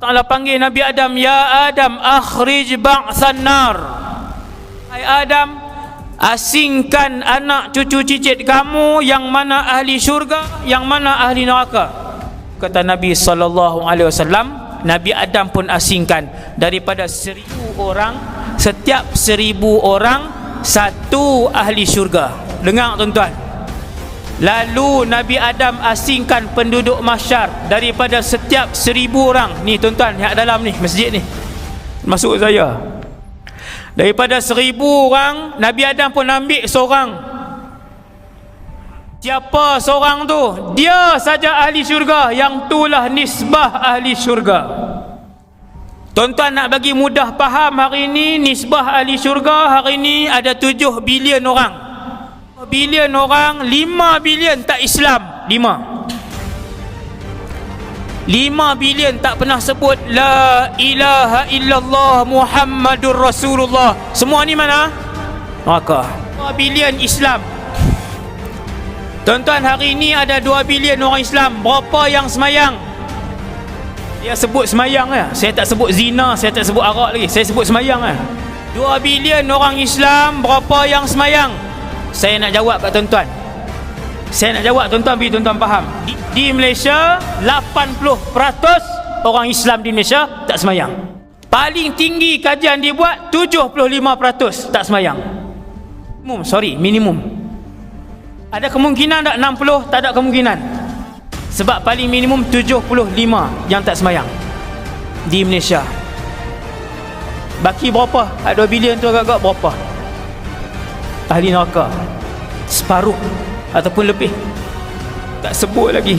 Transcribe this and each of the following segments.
Ta'ala panggil Nabi Adam Ya Adam akhrij ba'than nar. Hai Adam Asingkan anak cucu cicit kamu Yang mana ahli syurga Yang mana ahli neraka. Kata Nabi SAW Nabi Adam pun asingkan. Daripada seribu orang Setiap seribu orang Satu ahli syurga. Dengar tuan-tuan Lalu Nabi Adam asingkan penduduk masyar daripada setiap seribu orang. Ni tuan-tuan yang dalam ni masjid ni. Masuk saya. Daripada seribu orang, Nabi Adam pun ambil seorang. Siapa seorang tu? Dia saja ahli syurga. Yang itulah nisbah ahli syurga. Tuan-tuan nak bagi mudah faham hari ini nisbah ahli syurga hari ini ada tujuh bilion orang bilion orang 5 bilion tak Islam 5 5 bilion tak pernah sebut La ilaha illallah Muhammadur Rasulullah Semua ni mana? Maka 2 bilion Islam Tuan-tuan hari ini ada 2 bilion orang Islam Berapa yang semayang? Dia sebut semayang ya. Saya tak sebut zina Saya tak sebut arak lagi Saya sebut semayang ya. 2 bilion orang Islam Berapa yang semayang? Saya nak jawab kat tuan-tuan Saya nak jawab tuan-tuan Biar tuan-tuan faham di, di Malaysia 80% orang Islam di Malaysia Tak semayang Paling tinggi kajian dibuat 75% tak semayang Minimum, sorry, minimum Ada kemungkinan tak 60? Tak ada kemungkinan Sebab paling minimum 75 yang tak semayang Di Malaysia Baki berapa? Ada 2 bilion tu agak-agak berapa? Ahli neraka. Separuh ataupun lebih. Tak sebut lagi.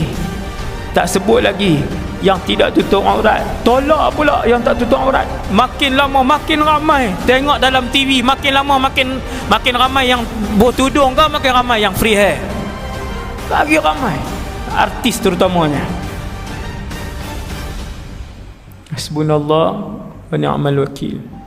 Tak sebut lagi yang tidak tutup aurat. Tolak pula yang tak tutup aurat. Makin lama makin ramai. Tengok dalam TV makin lama makin makin ramai yang bertudung ke makin ramai yang free hair. Lagi ramai. Artis terutamanya. Hasbunallah wa ni'mal wakil